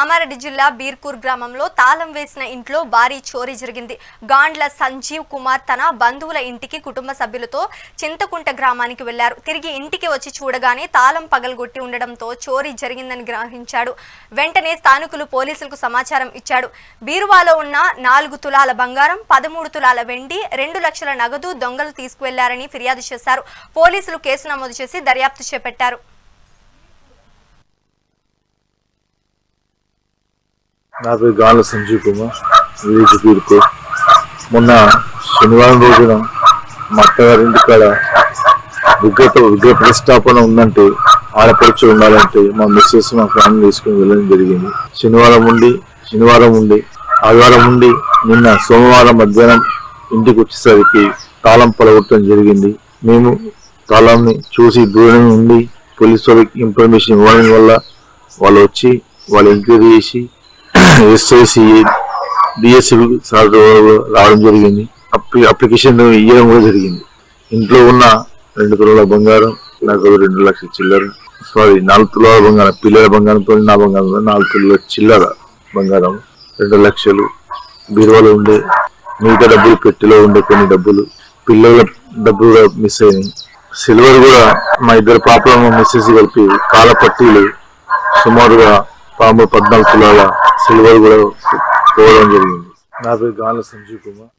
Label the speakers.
Speaker 1: కామారెడ్డి జిల్లా బీర్కూర్ గ్రామంలో తాళం వేసిన ఇంట్లో భారీ చోరీ జరిగింది. గాండ్ల సంజీవ్ కుమార్ తన బంధువుల ఇంటికి కుటుంబ సభ్యులతో చింతకుంట గ్రామానికి వెళ్ళారు. తిరిగి ఇంటికి వచ్చి చూడగానే తాళం పగలగొట్టి ఉండడంతో చోరీ జరిగిందని గ్రహించాడు. వెంటనే స్థానికులు పోలీసులకు సమాచారం ఇచ్చాడు. బీరువాలో ఉన్న నాలుగు తులాల బంగారం పదమూడు తులాల వెండి రెండు లక్షల నగదు దొంగలు తీసుకువెళ్ళారని ఫిర్యాదు చేశారు. పోలీసులు కేసు నమోదు చేసి దర్యాప్తు చేపట్టారు.
Speaker 2: నా పేరు గాల సంజీవ్ కుమార్ విలేజ్ పీరుకు మొన్న శనివారం రోజున మా అత్తగారింటి కాడ విగ్రహ విగ్రహ ప్రతిష్టాపన ఉందంటే ఆడపడుచు ఉండాలంటే మా మిస్సెస్ మా ఫ్యామిలీ తీసుకుని వెళ్ళడం జరిగింది. శనివారం ఉండి శనివారం ఉండి ఆదివారం ఉండి నిన్న సోమవారం మధ్యాహ్నం ఇంటికి వచ్చేసరికి తాళం పలగొట్టడం జరిగింది. మేము తాళంని చూసి దూరం ఉండి పోలీసు వాళ్ళకి ఇన్ఫర్మేషన్ ఇవ్వడం వల్ల వాళ్ళు వచ్చి వాళ్ళు ఎంక్వైరీ చేసి ఎస్ఐసి డిఎస్సి రావడం జరిగింది. అప్లి అప్లికేషన్ ఇవ్వడం కూడా జరిగింది. ఇంట్లో ఉన్న రెండు తులాల బంగారం నాకు రెండు లక్షల చిల్లర సారీ నాలుగు తులాల బంగారం పిల్లల బంగారంతో నా బంగారం నాలుగు తులాల చిల్లర బంగారం రెండు లక్షలు. బీరువాలో ఉండే మిగతా డబ్బులు పెట్టెలో ఉండే కొన్ని డబ్బులు. పిల్లల డబ్బులు కూడా మిస్ అయినాయి. సిల్వర్ కూడా మా ఇద్దరు పాపలను మిస్సెస్ కలిపి కాల పట్టీలు సుమారుగా పాము పద్నాలుగు తులాల సిల్వర్ కూడా పోవడం జరిగింది. నా పేరు గాల సంజీవ్ కుమార్.